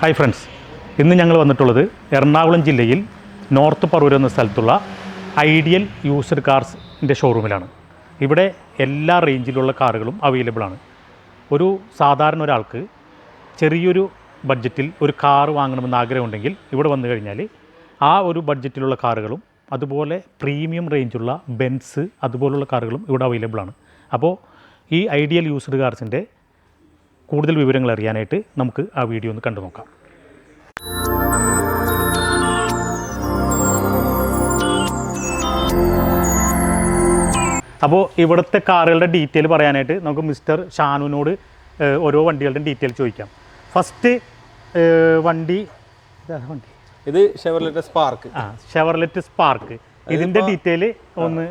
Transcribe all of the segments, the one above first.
Hi friends ഇന്ന് ഞങ്ങൾ വന്നിട്ടുള്ളത് എറണാകുളം ജില്ലയിൽ നോർത്ത് പറവൂർ എന്ന സ്ഥലത്തുള്ള ഐഡിയൽ യൂസ്ഡ് കാർസിന്റെ ഷോറൂമിലാണ്. ഇവിടെ എല്ലാ റേഞ്ചിലുള്ള കാറുകളും അവൈലബിൾ ആണ്. ഒരു സാധാരണ ഒരാൾക്ക് ചെറിയൊരു ബഡ്ജറ്റിൽ ഒരു കാർ വാങ്ങണമെന്ന് ആഗ്രഹമുണ്ടെങ്കിൽ ഇവിടെ വന്നു കഴിഞ്ഞാൽ ആ ഒരു ബഡ്ജറ്റിലുള്ള കാറുകളും അതുപോലെ പ്രീമിയം റേഞ്ചുള്ള ബെൻസ് അതുപോലുള്ള കാറുകളും ഇവിടെ അവൈലബിൾ ആണ്. അപ്പോൾ ഈ ഐഡിയൽ യൂസ്ഡ് കാർസിന്റെ കൂടുതൽ വിവരങ്ങൾ അറിയാനായിട്ട് നമുക്ക് ആ വീഡിയോ ഒന്ന് കണ്ടു നോക്കാം. അപ്പോൾ ഇവിടുത്തെ കാറുകളുടെ ഡീറ്റെയിൽ പറയാനായിട്ട് നമുക്ക് മിസ്റ്റർ ഷാനുവിനോട് ഓരോ വണ്ടികളുടെ ഡീറ്റെയിൽ ചോദിക്കാം. ഫസ്റ്റ് വണ്ടി വണ്ടി. ഇത് ഷെവർലെറ്റ് സ്പാർക്ക്. ആ ഷെവർലെറ്റ് സ്പാർക്ക്. ഇതിന്റെ ഡീറ്റെയിൽ ഒന്ന്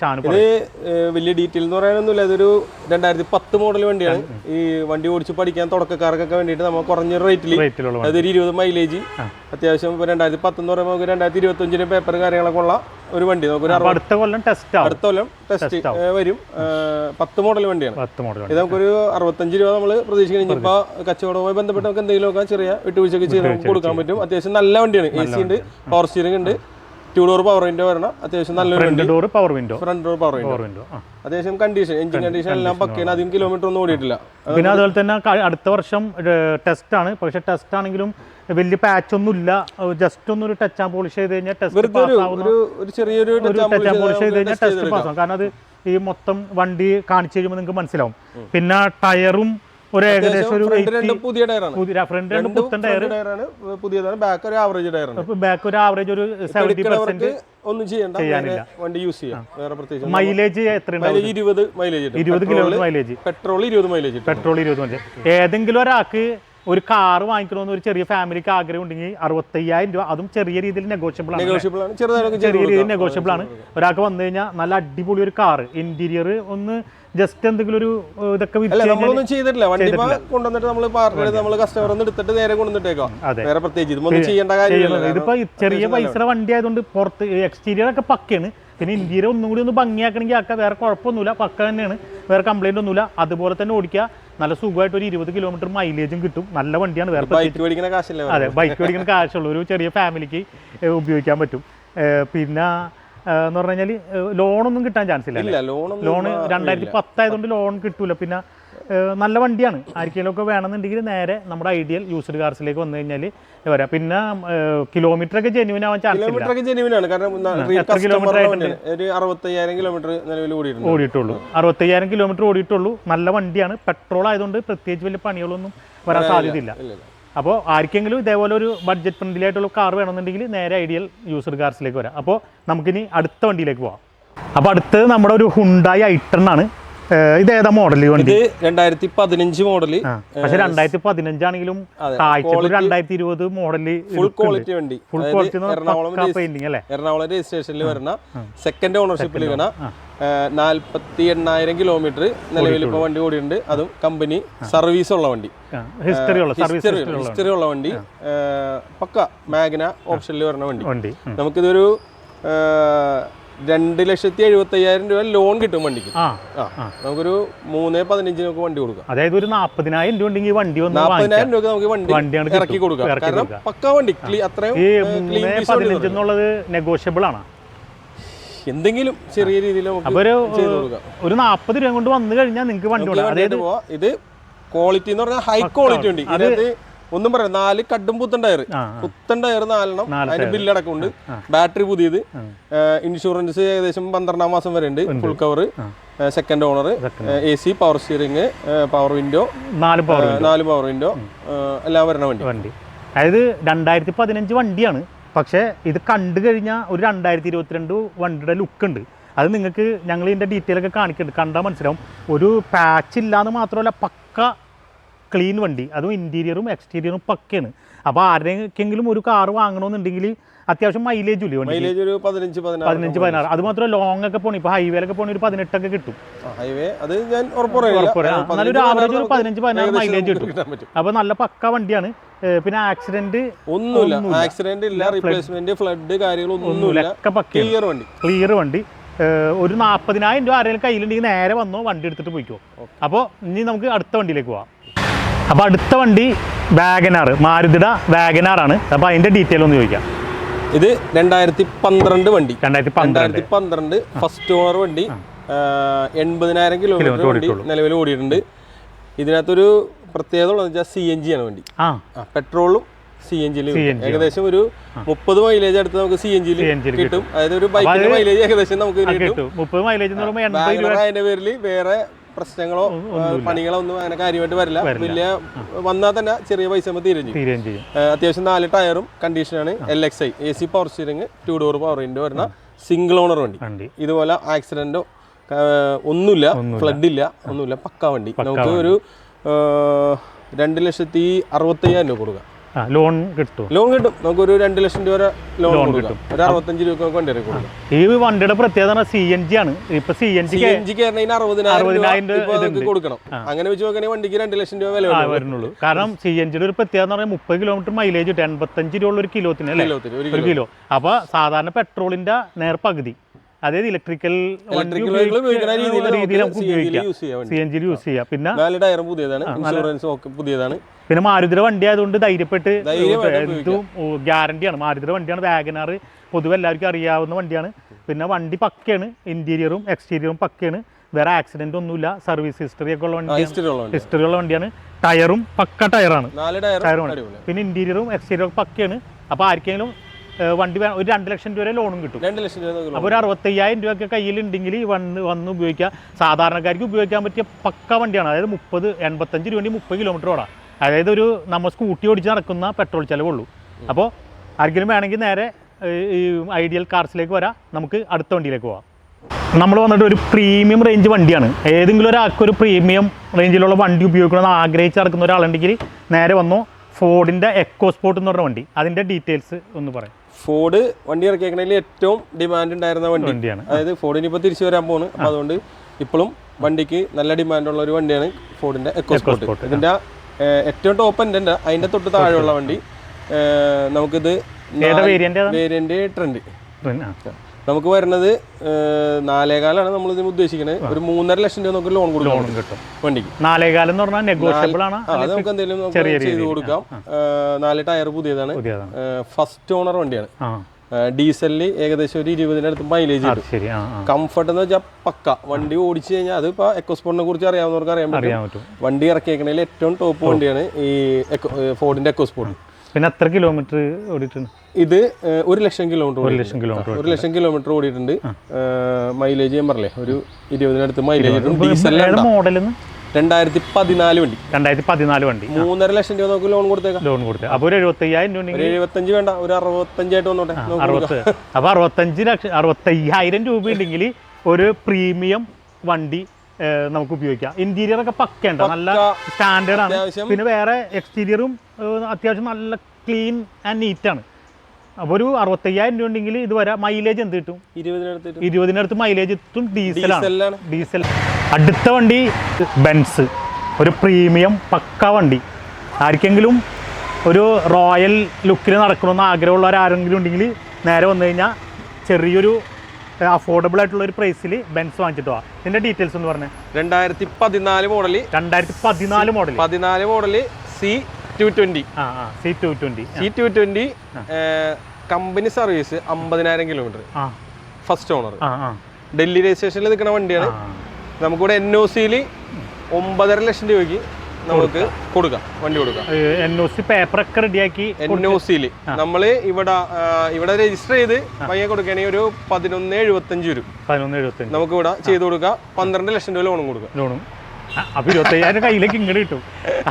ഷാനു ഇത് വലിയ ഡീറ്റെയിൽ എന്ന് പറയാനൊന്നുമില്ല. ഇതൊരു രണ്ടായിരത്തി പത്ത് മോഡൽ വണ്ടിയാണ് ഈ വണ്ടി ഓടിച്ച് പഠിക്കാൻ തുടക്കക്കാർക്കൊക്കെ വേണ്ടിയിട്ട് നമ്മൾ കുറഞ്ഞ റേറ്റിൽ അതൊരു ഇരുപത് മൈലേജ് അത്യാവശ്യം ഇപ്പോൾ രണ്ടായിരത്തി പത്ത് എന്ന് പറയുമ്പോൾ നമുക്ക് രണ്ടായിരത്തി ഇരുപത്തഞ്ചിന് പേപ്പർ കാര്യങ്ങളൊക്കെ ഉള്ള ഒരു വണ്ടി. നമുക്ക് അടുത്ത കൊല്ലം ടെസ്റ്റ് അടുത്ത കൊല്ലം ടെസ്റ്റ് വരും. പത്ത് മോഡൽ വണ്ടിയാണ്. പത്ത് മോഡൽ ഇത് നമുക്കൊരു അറുപത്തഞ്ച് രൂപ നമ്മൾ പ്രതീക്ഷിക്കണം ഇപ്പോൾ കച്ചവടവുമായി ബന്ധപ്പെട്ട് നമുക്ക് എന്തെങ്കിലുമൊക്കെ ചെറിയ വിട്ടുവീഴ്ചയൊക്കെ ചെയ്ത് നമുക്ക് കൊടുക്കാൻ പറ്റും. അത്യാവശ്യം നല്ല വണ്ടിയാണ്. എ സി ഉണ്ട് പവർ സ്റ്റിയറിംഗ് ഉണ്ട്. ടൂ ഡോർ പവർ വിൻഡോ വരണം. അത്യാവശ്യം നല്ലൊരു door power window front door power window window അത്യാവശ്യം കണ്ടീഷൻ എഞ്ചിൻ കണ്ടീഷൻ എല്ലാം പക്കയാണ്. അധികം കിലോമീറ്റർ ഒന്നും ഓടിയിട്ടില്ല. പിന്നെ അതുപോലെ തന്നെ അടുത്ത വർഷം ടെസ്റ്റ് ആണ്. പക്ഷെ ടെസ്റ്റ് ആണെങ്കിലും വലിയ പാച്ച് ഒന്നും ഇല്ല. ജസ്റ്റ് ഒന്ന് ഒരു ടച്ച് ആൻഡ് പോളിഷ് ചെയ്ത് കഴിഞ്ഞാൽ ടെസ്റ്റ് പാസ് ഒരു ചെറിയൊരു ടച്ച് ആൻഡ് പോളിഷ് ചെയ്ത് കഴിഞ്ഞാൽ ടെസ്റ്റ്. പാസ്സാവും കാരണം അത് ഈ മൊത്തം വണ്ടി കാണിച്ചു കഴിയുമ്പോൾ നിങ്ങൾക്ക് മനസ്സിലാവും. പിന്നെ ടയറും ഒരു ഏകദേശം ഒരു പുതിയ ടയറാണ് പുതിയ ഫ്രണ്ട് രണ്ട് പുത്തൻ ടയർ ടയറാണ് പുതിയതാണ്. ബാക്ക് ഒരു ആവറേജ് ടയറാണ് ബാക്ക് ഒരു ആവറേജ് ഒരു സെവന്റി പെർസെന്റ് ഒന്നും ചെയ്യണ്ട. വണ്ടി യൂസ് ചെയ്യാം. വേറെ പ്രത്യേകിച്ച് മൈലേജ് എത്ര മൈലേജ് ഇരുപത് മൈലേജ് ഇരുപത് കിലോമീറ്റർ മൈലേജ് പെട്രോൾ ഇരുപത് മൈലേജ് പെട്രോൾ ഇരുപത് മൈലേജ് ഏതെങ്കിലും ഒരാൾക്ക് ഒരു കാർ വാങ്ങിക്കണമെന്ന് ഒരു ചെറിയ ഫാമിലിക്ക് ആഗ്രഹം ഉണ്ടെങ്കിൽ അറുപത്തയ്യായിരം രൂപ. അതും ചെറിയ രീതിയിൽ നെഗോഷ്യബിൾ ആണ്. ചെറിയ രീതിയിൽ നെഗോഷ്യബിൾ ആണ്. ഒരാൾക്ക് വന്നു കഴിഞ്ഞാൽ നല്ല അടിപൊളി ഒരു കാർ ഇന്റീരിയർ ഒന്ന് ജസ്റ്റ് എന്തെങ്കിലും ഒരു ഇതൊക്കെ നമ്മളൊന്നും ചെയ്തിട്ടില്ല. വണ്ടി കൊണ്ടുവന്നിട്ട് നമ്മൾ പാർട്ടി നമ്മൾ കസ്റ്റമർ എടുത്തിട്ട് നേരെ കൊണ്ടുവന്നിട്ടേക്കാം. വേറെ പ്രത്യേകിച്ച് ഇതൊന്നും ചെയ്യേണ്ട കാര്യമില്ല ഇതിപ്പോ ചെറിയ പൈസയുടെ വണ്ടി ആയതുകൊണ്ട് പുറത്ത് എക്സ്റ്റീരിയർ ഒക്കെ പക്കയാണ്. പിന്നെ ഇന്ത്യയിലെ ഒന്നും കൂടി ഒന്ന് ഭംഗിയാക്കണമെങ്കിൽ ആക്കുക വേറെ കുഴപ്പമൊന്നുമില്ല പക്ക തന്നെയാണ്. വേറെ കംപ്ലൈന്റ് ഒന്നുമില്ല. അതുപോലെ തന്നെ ഓടിക്കുക. നല്ല സുഖമായിട്ട് ഒരു ഇരുപത് കിലോമീറ്റർ മൈലേജും കിട്ടും. നല്ല വണ്ടിയാണ്. വേറെ അതെ ബൈക്ക് ഓടിക്കുന്ന കാശുള്ള. ഒരു ചെറിയ ഫാമിലിക്ക് ഉപയോഗിക്കാൻ പറ്റും. പിന്നെ എന്ന് പറഞ്ഞു കഴിഞ്ഞാൽ ലോണൊന്നും കിട്ടാൻ ചാൻസ് ഇല്ല ലോൺ രണ്ടായിരത്തി പത്തായതുകൊണ്ട് ലോൺ കിട്ടൂല. പിന്നെ നല്ല വണ്ടിയാണ്. ആർക്കെങ്കിലും ഒക്കെ വേണമെന്നുണ്ടെങ്കിൽ നേരെ നമ്മുടെ ഐഡിയൽ യൂസ്ഡ് കാർസിലേക്ക് വന്നു കഴിഞ്ഞാൽ വരാം. പിന്നെ കിലോമീറ്റർ ഒക്കെ ജെന്യൂൻ ആവാൻ ചാൻസ് കിലോമീറ്റർ ഒക്കെ ജെനുവിൻ ആണ്. കാരണം എത്ര kilometer ആയിട്ടുണ്ട്? ഒരു അറുപത്തയ്യായിരം കിലോമീറ്റർ നിലവിൽ ഓടിയിട്ടുണ്ട്. ഓടിയിട്ടുള്ളൂ. അറുപത്തയ്യായിരം കിലോമീറ്റർ ഓടിയിട്ടുള്ളൂ. നല്ല വണ്ടിയാണ്. പെട്രോൾ ആയതുകൊണ്ട് പ്രത്യേകിച്ച് വലിയ പണികളൊന്നും വരാൻ സാധ്യതയില്ല. അപ്പോൾ ആർക്കെങ്കിലും ഇതേപോലെ ഒരു ബഡ്ജറ്റ് ഫ്രണ്ട്ലി ആയിട്ടുള്ള കാർ വേണമെന്നുണ്ടെങ്കിൽ നേരെ ഐഡിയൽ യൂസർ കാർസിലേക്ക് വരാം. അപ്പോൾ നമുക്കിനി അടുത്ത വണ്ടിയിലേക്ക് പോവാം. അപ്പോൾ അടുത്തത് നമ്മുടെ ഒരു ഹുണ്ടായി ഐ ടെൻ ആണ്. ഇത് ഏതാ മോഡൽ വണ്ടി? രണ്ടായിരത്തി പതിനഞ്ച് മോഡൽ പക്ഷെ രണ്ടായിരത്തി പതിനഞ്ചാണെങ്കിലും കാഴ്ച രണ്ടായിരത്തി ഇരുപത് മോഡൽ ഫുൾ ക്വാളിറ്റി വണ്ടി. ഫുൾ ക്വാളിറ്റി അല്ലേ? എറണാകുളം രജിസ്ട്രേഷനിൽ വരുന്ന സെക്കൻഡ് ഓണർഷിപ്പിൽ വരുന്ന നാൽപ്പത്തി എണ്ണായിരം കിലോമീറ്റർ നിലവിൽ ഇപ്പോൾ വണ്ടി ഓടിയിട്ടുണ്ട്. അതും കമ്പനി സർവീസ് ഉള്ള വണ്ടി. ഹിസ്റ്ററി ഉള്ള ഹിസ്റ്ററി ഉള്ള വണ്ടി. പക്ക മാഗ്ന ഓപ്ഷനിൽ വരുന്ന വണ്ടി. നമുക്കിതൊരു രണ്ട് ലക്ഷത്തി എഴുപത്തി അയ്യായിരം രൂപ ലോൺ കിട്ടും വണ്ടിക്ക് നമുക്കൊരു മൂന്ന് പതിനഞ്ചിനൊക്കെ വണ്ടി കൊടുക്കാം. അതായത് ഒരു നാൽപ്പതിനായിരം രൂപ ഉണ്ടെങ്കിൽ വണ്ടി നാൽപ്പതിനായിരം രൂപ നമുക്ക് വണ്ടി. ഇറക്കി കൊടുക്കാം. കാരണം. പക്ക വണ്ടി അത്രയും പതിനഞ്ച് എന്നുള്ളത് നെഗോഷ്യബിൾ ആണ്. എന്തെങ്കിലും ചെറിയ രീതിയിൽ നമുക്ക് ഒരു നാൽപ്പത് രൂപ കൊണ്ട് വന്നു കഴിഞ്ഞാൽ നിങ്ങൾക്ക് വണ്ടി പോവാം. ഇത് ക്വാളിറ്റി എന്ന് പറഞ്ഞാൽ ഹൈ ക്വാളിറ്റി ഉണ്ട് ഇതിനകത്ത് ഒന്നും പറയാം നാല് കഡും പുത്തൻ ടയർ. പുത്തൻ ടയർ നാലെണ്ണം. നാല് അതിന് ബില്ലടക്കമുണ്ട്. ബാറ്ററി പുതിയത്. ഇൻഷുറൻസ് ഏകദേശം പന്ത്രണ്ടാം മാസം വരെ ഉണ്ട്. Full cover second owner A C power steering power window നാല് പവർ നാല് പവർ വിൻഡോ എല്ലാം വരണ വണ്ടി. വണ്ടി. അതായത് രണ്ടായിരത്തി പതിനഞ്ച് വണ്ടിയാണ്. പക്ഷേ ഇത് കണ്ടു കഴിഞ്ഞാൽ ഒരു രണ്ടായിരത്തി ഇരുപത്തിരണ്ട് വണ്ടിയുടെ ലുക്ക് ഉണ്ട്. അത് നിങ്ങൾക്ക് ഞങ്ങൾ ഇതിന്റെ ഡീറ്റെയിൽ ഒക്കെ കാണിക്കുന്നുണ്ട് കണ്ടാൽ മനസ്സിലാവും. ഒരു പാച്ച് ഇല്ലാന്ന് മാത്രമല്ല പക്ക ക്ലീൻ വണ്ടി. അതും ഇന്റീരിയറും എക്സ്റ്റീരിയറും പക്കയാണ്. അപ്പോൾ ആരെങ്കിലും ഒരു കാർ വാങ്ങണമെന്നുണ്ടെങ്കിൽ അത്യാവശ്യം മൈലേജ് ഇല്ലേ വണ്ടി മൈലേജ് ഒരു പതിനഞ്ച് പതിനാറ് പതിനഞ്ച് പതിനാറ്. അത് മാത്രമല്ല ലോങ് ഒക്കെ പോകണം ഇപ്പോൾ ഹൈവേയിലൊക്കെ പോകണ ഒരു പതിനെട്ടൊക്കെ കിട്ടും. ഹൈവേ അത് ഞാൻ എന്നാലും ഒരു ആവറേജ് ഒരു പതിനഞ്ച് പതിനാറ് മൈലേജ് കിട്ടും. അപ്പൊ അപ്പോൾ നല്ല പക്ക വണ്ടിയാണ്. പിന്നെ ആക്സിഡന്റ് ഒന്നുമില്ല. ആക്സിഡന്റ് ഇല്ല റീപ്ലേസ്മെന്റ് ഫ്ലഡ് കാര്യങ്ങളൊന്നുമില്ല. ക്ലിയർ വണ്ടി. ക്ലിയർ വണ്ടി. ഒരു നാൽപ്പതിനായിരം രൂപ ആരെങ്കിലും കയ്യിലുണ്ടെങ്കിൽ നേരെ വന്നോ വണ്ടി എടുത്തിട്ട് പോയിക്കോ. അപ്പോൾ ഇനി നമുക്ക് അടുത്ത വണ്ടിയിലേക്ക് പോവാം. അപ്പോൾ അടുത്ത വണ്ടി വാഗനാർ മാരുതിട വാഗനാറാണ്. അപ്പോൾ അതിന്റെ ഡീറ്റെയിൽ ഒന്ന് ചോദിക്കാം. ഇത് രണ്ടായിരത്തി പന്ത്രണ്ട് വണ്ടി. രണ്ടായിരത്തി പന്ത്രണ്ട്. രണ്ടായിരത്തി പന്ത്രണ്ട് ഫസ്റ്റ് ഓണർ വണ്ടി. എൺപതിനായിരം കിലോമീറ്റർ വണ്ടി നിലവിൽ ഓടിയിട്ടുണ്ട്. ഇതിനകത്തൊരു പ്രത്യേകത ഉള്ളത് വെച്ചാൽ സി എൻ ജി ആണ് വണ്ടി. പെട്രോളും സി എൻ ജിയിൽ ഏകദേശം ഒരു മുപ്പത് മൈലേജ് അടുത്ത് നമുക്ക് സി എൻ ജിയിൽ കിട്ടും. അതായത് ഒരു ബൈക്കിന്റെ മൈലേജ് ഏകദേശം നമുക്ക് കിട്ടും. അതിന്റെ പേരിൽ വേറെ പ്രശ്നങ്ങളോ പണികളോ ഒന്നും അങ്ങനെ കാര്യമായിട്ട് വരില്ല. വലിയ വന്നാൽ തന്നെ ചെറിയ പൈസ തീരും ചെയ്യും. അത്യാവശ്യം നാല് ടയറും കണ്ടീഷനാണ് L X I. A C power steering two door power ഇൻഡ് വരുന്ന സിംഗിൾ ഓണർ വണ്ടി. ഇതുപോലെ ആക്സിഡന്റോ ഒന്നുമില്ല. ഫ്ലഡ് ഇല്ല. ഒന്നുമില്ല. പക്ക വണ്ടി. നമുക്ക് ഒരു രണ്ട് ലക്ഷത്തി അറുപത്തയ്യായിരം രൂപ കൊടുക്കാം. ലോൺ കിട്ടും. ലോൺ കിട്ടും. നമുക്ക് ഒരു രണ്ട് ലക്ഷം രൂപ വരെ ലോൺ കിട്ടും. ഒരു അറുപത്തഞ്ച് രൂപ വണ്ടി ഈ വണ്ടിയുടെ പ്രത്യേകത സി എൻ ജി ആണ്. ഇപ്പൊ സി എൻ ജി ജി അറുപതിനായിരം കൊടുക്കണം. അങ്ങനെ വെച്ച് നോക്കുകയാണെങ്കിൽ വണ്ടിക്ക് രണ്ട് ലക്ഷം രൂപ വില വരുന്നുള്ളൂ. കാരണം സി എൻ ജിയുടെ ഒരു പ്രത്യേകത എന്ന് പറഞ്ഞാൽ മുപ്പത് കിലോമീറ്റർ മൈലേജ് കിട്ടും എൺപത്തഞ്ച് രൂപ ഉള്ള ഒരു കിലോത്തിന് അല്ലേ? ഒരു കിലോ. അപ്പൊ സാധാരണ പെട്രോളിന്റെ നേർ പകുതി അതായത് ഇലക്ട്രിക്കൽ രീതിയിൽ നമുക്ക് ഉപയോഗിക്കാം. സി എൻ ജിയിൽ യൂസ് ചെയ്യാം. പിന്നെ നാല് ടയറും പുതിയതാണ് ഇൻഷുറൻസ് ഒക്കെ പുതിയതാണ്. പിന്നെ മാരുതിയുടെ വണ്ടി ആയതുകൊണ്ട് ധൈര്യപ്പെട്ട് എന്തും ഗ്യാരണ്ടിയാണ് മാരുതിയുടെ വണ്ടിയാണ് വാഗനാർ പൊതുവെ എല്ലാവർക്കും അറിയാവുന്ന വണ്ടിയാണ്. പിന്നെ വണ്ടി പക്കയാണ് ഇന്റീരിയറും എക്സ്റ്റീരിയറും പക്കയാണ്. വേറെ ആക്സിഡന്റ് ഒന്നുമില്ല. സർവീസ് ഹിസ്റ്ററി ഒക്കെ ഉള്ള വണ്ടിയാണ്. ഹിസ്റ്ററി ഉള്ള വണ്ടി ഹിസ്റ്ററി ഉള്ള വണ്ടിയാണ്. ടയറും പക്ക ടയറാണ് നാല് ടയറും ടയറുമാണ് പിന്നെ ഇന്റീരിയറും എക്സ്റ്റീരിയറും പക്കയാണ്. അപ്പോൾ ആർക്കെങ്കിലും വണ്ടി ഒരു രണ്ട് ലക്ഷം രൂപ വരെ ലോണും കിട്ടും. രണ്ട് ലക്ഷം രൂപ അപ്പോൾ ഒരു അറുപത്തയ്യായിരം രൂപയൊക്കെ കയ്യിലുണ്ടെങ്കിൽ വന്ന് വന്ന് ഉപയോഗിക്കാം. സാധാരണക്കാർക്ക് ഉപയോഗിക്കാൻ പറ്റിയ പക്ക വണ്ടിയാണ്. അതായത് മുപ്പത് എൺപത്തഞ്ച് രൂപ മുപ്പത് കിലോമീറ്റർ ഓടാം. അതായത് ഒരു നമ്മൾ സ്കൂട്ടി ഓടിച്ച് നടക്കുന്ന പെട്രോൾ ചിലവുള്ളൂ അപ്പോൾ ആർക്കെങ്കിലും വേണമെങ്കിൽ നേരെ ഈ ഐഡിയൽ കാർസിലേക്ക് വരാം. നമുക്ക് അടുത്ത വണ്ടിയിലേക്ക് പോവാം. നമ്മൾ വന്നിട്ട് ഒരു പ്രീമിയം റേഞ്ച് വണ്ടിയാണ്. ഏതെങ്കിലും ഒരാൾക്ക് ഒരു പ്രീമിയം റേഞ്ചിലുള്ള വണ്ടി ഉപയോഗിക്കണമെന്ന് ആഗ്രഹിച്ച് നടക്കുന്ന ഒരാളുണ്ടെങ്കിൽ നേരെ വന്നു. ഫോർഡിന്റെ എക്കോ സ്പോർട്ട് എന്ന് പറഞ്ഞ വണ്ടി. അതിന്റെ ഡീറ്റെയിൽസ് ഒന്ന് പറയാം. ഫോർഡ് വണ്ടി ഇറക്കിയേക്കണതിൽ ഏറ്റവും ഡിമാൻഡ് ഉണ്ടായിരുന്ന വണ്ടി. വണ്ടിയാണ്. അതായത് ഫോർഡിന് ഇപ്പോൾ തിരിച്ചു വരാൻ പോണ് അപ്പോൾ അതുകൊണ്ട് ഇപ്പോഴും വണ്ടിക്ക് നല്ല ഡിമാൻഡുള്ള ഒരു വണ്ടിയാണ് ഫോർഡിന്റെ എക്കോ സ്പോർട്ട് Sport, ഇതിന്റെ ഏറ്റവും ടോപ്പ് എന്റെ അതിന്റെ തൊട്ട് താഴെയുള്ള വണ്ടി. നമുക്കിത് വേരിയന്റ് ട്രെൻഡ് നമുക്ക് വരുന്നത് നാലേകാലാണ് നമ്മൾ ഇതിന് ഉദ്ദേശിക്കുന്നത് ഒരു മൂന്നര ലക്ഷം രൂപ നമുക്ക് ലോൺ കൊടുക്കും കിട്ടും. വണ്ടിക്ക്. നാലേകാലം എന്ന് പറഞ്ഞാൽ നെഗോഷ്യബിൾ ആണ്. അത് നമുക്ക് എന്തെങ്കിലും ചെയ്ത് കൊടുക്കാം. നാല് ടയർ പുതിയതാണ്. ഫസ്റ്റ് ഓണർ വണ്ടിയാണ്. ഡീസലിൽ ഡീസലിൽ ഏകദേശം ഒരു ഇരുപതിനടുത്ത് മൈലേജ് കംഫർട്ട് എന്ന് വെച്ചാൽ പക്ക. വണ്ടി ഓടിച്ചു കഴിഞ്ഞാൽ അത് ഇപ്പോൾ എക്കോസ്പോർട്ടിനെ കുറിച്ച് അറിയാവുന്നവർക്ക് അറിയാൻ പറ്റും. അറിയാൻ പറ്റും. വണ്ടി ഇറക്കിയേക്കണതിൽ ഏറ്റവും ടോപ്പ് വണ്ടിയാണ് ഈ ഫോർഡിന്റെ എക്കോസ്പോർട്ട് പിന്നെ എത്ര കിലോമീറ്റർ ഓടിയിട്ടുണ്ട്. ഇത് ഒരു ലക്ഷം കിലോമീറ്റർ ഒരു ലക്ഷം കിലോമീറ്റർ ഒരു ലക്ഷം കിലോമീറ്റർ ഓടിയിട്ടുണ്ട്. മൈലേജ് ഞാൻ പറഞ്ഞില്ലേ? ഒരു ഇരുപതിനടുത്ത് മൈലേജ് ഡീസലാണ് മോഡൽ രണ്ടായിരത്തി പതിനാല് വണ്ടി. രണ്ടായിരത്തി പതിനാല് വണ്ടി മൂന്നര ലക്ഷം രൂപ നമുക്ക് ലോൺ കൊടുത്തേക്കാം. ലോൺ കൊടുത്തേ. അപ്പോൾ ഒരു എഴുപത്തയ്യായിരം രൂപ എഴുപത്തഞ്ച് വേണ്ട. ഒരു അറുപത്തഞ്ചായിട്ട് വന്നോട്ടെ. അറുപത്ത് അപ്പോൾ അറുപത്തഞ്ച് ലക്ഷം അറുപത്തയ്യായിരം രൂപ ഉണ്ടെങ്കിൽ ഒരു പ്രീമിയം വണ്ടി നമുക്ക് ഉപയോഗിക്കാം. ഇന്റീരിയർ ഒക്കെ പക്കയുണ്ട്. നല്ല സ്റ്റാൻഡേർഡ് ആണ്. പിന്നെ വേറെ എക്സ്റ്റീരിയറും അത്യാവശ്യം നല്ല ക്ലീൻ ആൻഡ് നീറ്റ് ആണ്. അപ്പോൾ ഒരു അറുപത്തയ്യായിരം രൂപ ഉണ്ടെങ്കിൽ ഇത് വരാം മൈലേജ് എന്ത് കിട്ടും? ഇരുപതിനടുത്ത് മൈലേജ് എത്തും ഡീസലാണ് ഡീസൽ അടുത്ത വണ്ടി ബെൻസ് ഒരു പ്രീമിയം പക്ക വണ്ടി. ആർക്കെങ്കിലും ഒരു റോയൽ ലുക്കിൽ നടക്കണമെന്ന് ആഗ്രഹമുള്ളവർ ആരെങ്കിലും ഉണ്ടെങ്കിൽ നേരെ വന്നു കഴിഞ്ഞാൽ ചെറിയൊരു അഫോർഡബിൾ ആയിട്ടുള്ള ഒരു പ്രൈസിൽ ബെൻസ് വാങ്ങിച്ചിട്ട്? പോവാം ഇതിന്റെ ഡീറ്റെയിൽസ് ഒന്ന് പറഞ്ഞേ. രണ്ടായിരത്തി പതിനാല് മോഡൽ രണ്ടായിരത്തി പതിനാല് മോഡൽ പതിനാല് model C two twenty C two twenty C two twenty company service അമ്പതിനായിരം കിലോമീറ്റർ ഫസ്റ്റ് ഓണർ ഡൽഹി രജിസ്ട്രേഷനിൽ നിൽക്കുന്ന വണ്ടിയാണ്. നമുക്കിവിടെ എൻ ഒ സിയിൽ ഒമ്പതര ലക്ഷം രൂപയ്ക്ക് നമുക്ക് കൊടുക്കാം. വണ്ടി കൊടുക്കാം. എൻ ഒ സി പേപ്പറൊക്കെ റെഡിയാക്കി എൻ ഒ സിയിൽ നമ്മൾ ഇവിടെ ഇവിടെ രജിസ്റ്റർ ചെയ്ത് പയ്യെ കൊടുക്കുകയാണെങ്കിൽ ഒരു പതിനൊന്ന് എഴുപത്തഞ്ച് വരും. പതിനൊന്ന് എഴുപത്തഞ്ച്. നമുക്ക് ഇവിടെ ചെയ്ത് കൊടുക്കാം. പന്ത്രണ്ട് ലക്ഷം രൂപ ലോണും കൊടുക്കാം. ലോണും. അപ്പൊ ഇരുപത്തയ്യായിരം കയ്യിലേക്ക് ഇങ്ങോട്ട് കിട്ടും.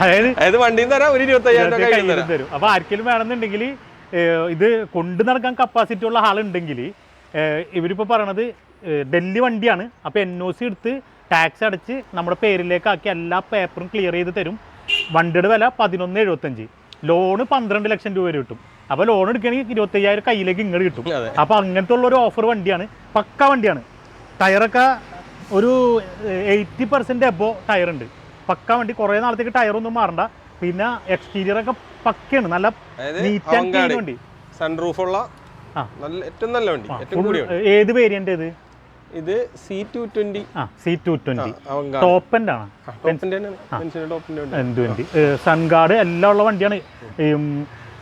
അതായത് അതായത് വണ്ടിയും തരാം ഒരു ഇരുപത്തയ്യായിരം രൂപ കയ്യിൽ തരാം. അപ്പൊ ആർക്കെങ്കിലും വേണമെന്നുണ്ടെങ്കിൽ ഇത് കൊണ്ടു നടക്കാൻ കപ്പാസിറ്റി ഉള്ള ആളുണ്ടെങ്കിൽ ഇവരിപ്പോൾ പറയണത് ഡൽഹി വണ്ടിയാണ്. അപ്പോൾ എൻ ഒ സി എടുത്ത് ടാക്സ് അടച്ച് നമ്മുടെ പേരിലേക്കാക്കി എല്ലാ പേപ്പറും ക്ലിയർ ചെയ്ത് തരും. വണ്ടിയുടെ വില പതിനൊന്ന് എഴുപത്തഞ്ച്. ലോണ് പന്ത്രണ്ട് ലക്ഷം രൂപ വരെ കിട്ടും. അപ്പോൾ ലോൺ എടുക്കുകയാണെങ്കിൽ ഇരുപത്തയ്യായിരം കയ്യിലേക്ക് ഇങ്ങോട്ട് കിട്ടും. അപ്പോൾ അങ്ങനത്തെ ഉള്ള ഒരു ഓഫർ വണ്ടിയാണ്. പക്ക വണ്ടിയാണ്. ടയറൊക്കെ ഒരു എയ്റ്റി പെർസെന്റ് എബോ ടയർ ഉണ്ട്. പക്ക വണ്ടി കുറേ നാളത്തേക്ക് ടയറൊന്നും മാറണ്ട. പിന്നെ എക്സ്റ്റീരിയർ ഒക്കെ പക്കയാണ്. നല്ല നീറ്റ് ആൻഡ് ക്ലീൻ വണ്ടി. സൺറൂഫ് ഉള്ള ആ. നല്ല ഏറ്റവും നല്ല വണ്ടി. ഏത് വേരിയന്റ് ഇത് ഇത് സി ടു ട്വന്റി ആ സി ടു ട്വന്റി അവങ്കാ ടോപ്പ് എൻഡ് ആണ്. ടോപ്പിന്റെ ട്വന്റി സൺഗാർഡ് എല്ലാം ഉള്ള വണ്ടിയാണ്.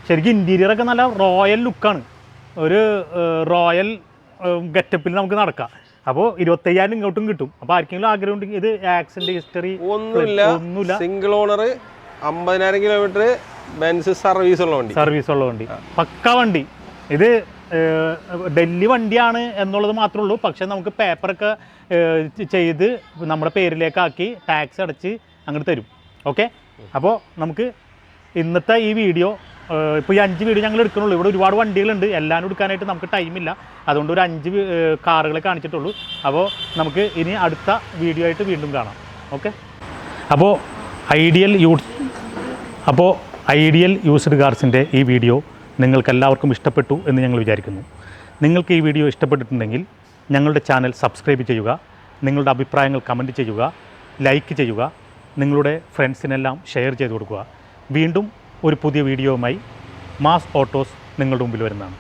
ശരിക്കും ഇന്റീരിയർ ഒക്കെ നല്ല റോയൽ ലുക്കാണ് ഒരു റോയൽ ഗെറ്റപ്പിൽ നമുക്ക് നടക്കാം. അപ്പോൾ ഇരുപത്തയ്യായിരം ഇങ്ങോട്ടും കിട്ടും. അപ്പോൾ ആർക്കെങ്കിലും ആഗ്രഹം ഉണ്ടെങ്കിൽ ഇത് ആക്സിഡന്റ് ഹിസ്റ്ററി ഒന്നുമില്ല. ഒന്നുമില്ല. സിംഗിൾ ഓണർ അമ്പതിനായിരം കിലോമീറ്റർ ബെൻസ് സർവീസ് ഉള്ള വണ്ടി. സർവീസ് ഉള്ള വണ്ടി. പക്ക വണ്ടി. ഇത് ഡൽഹി വണ്ടിയാണ് എന്നുള്ളത് മാത്രമേ ഉള്ളൂ. പക്ഷേ നമുക്ക് പേപ്പറൊക്കെ ചെയ്ത് നമ്മുടെ പേരിലേക്കാക്കി ടാക്സ് അടച്ച് അങ്ങോട്ട് തരും. ഓക്കെ? അപ്പോൾ നമുക്ക് ഇന്നത്തെ ഈ വീഡിയോ ഇപ്പോൾ ഈ അഞ്ച് വീഡിയോ ഞങ്ങൾ എടുക്കണുള്ളൂ ഇവിടെ ഒരുപാട് വണ്ടികളുണ്ട്. എല്ലാവരും എടുക്കാനായിട്ട് നമുക്ക് ടൈമില്ല അതുകൊണ്ട് ഒരു അഞ്ച് കാറുകളെ കാണിച്ചിട്ടുള്ളൂ. അപ്പോൾ നമുക്ക് ഇനി അടുത്ത വീഡിയോ ആയിട്ട് വീണ്ടും കാണാം. ഓക്കെ? അപ്പോൾ ഐഡിയൽ യൂസ് അപ്പോൾ ഐഡിയൽ യൂസ്ഡ് കാർസിന്റെ ഈ വീഡിയോ നിങ്ങൾക്ക് എല്ലാവർക്കും ഇഷ്ടപ്പെട്ടു എന്ന് ഞങ്ങൾ വിചാരിക്കുന്നു. നിങ്ങൾക്ക് ഈ വീഡിയോ ഇഷ്ടപ്പെട്ടിട്ടുണ്ടെങ്കിൽ ഞങ്ങളുടെ ചാനൽ സബ്സ്ക്രൈബ് ചെയ്യുക നിങ്ങളുടെ അഭിപ്രായങ്ങൾ കമന്റ് ചെയ്യുക ലൈക്ക് ചെയ്യുക നിങ്ങളുടെ ഫ്രണ്ട്സിനെല്ലാം ഷെയർ ചെയ്ത് കൊടുക്കുക. വീണ്ടും ഒരു പുതിയ വീഡിയോയുമായി മാസ് ഓട്ടോസ് നിങ്ങളുടെ മുമ്പിൽ വരുന്നതാണ്.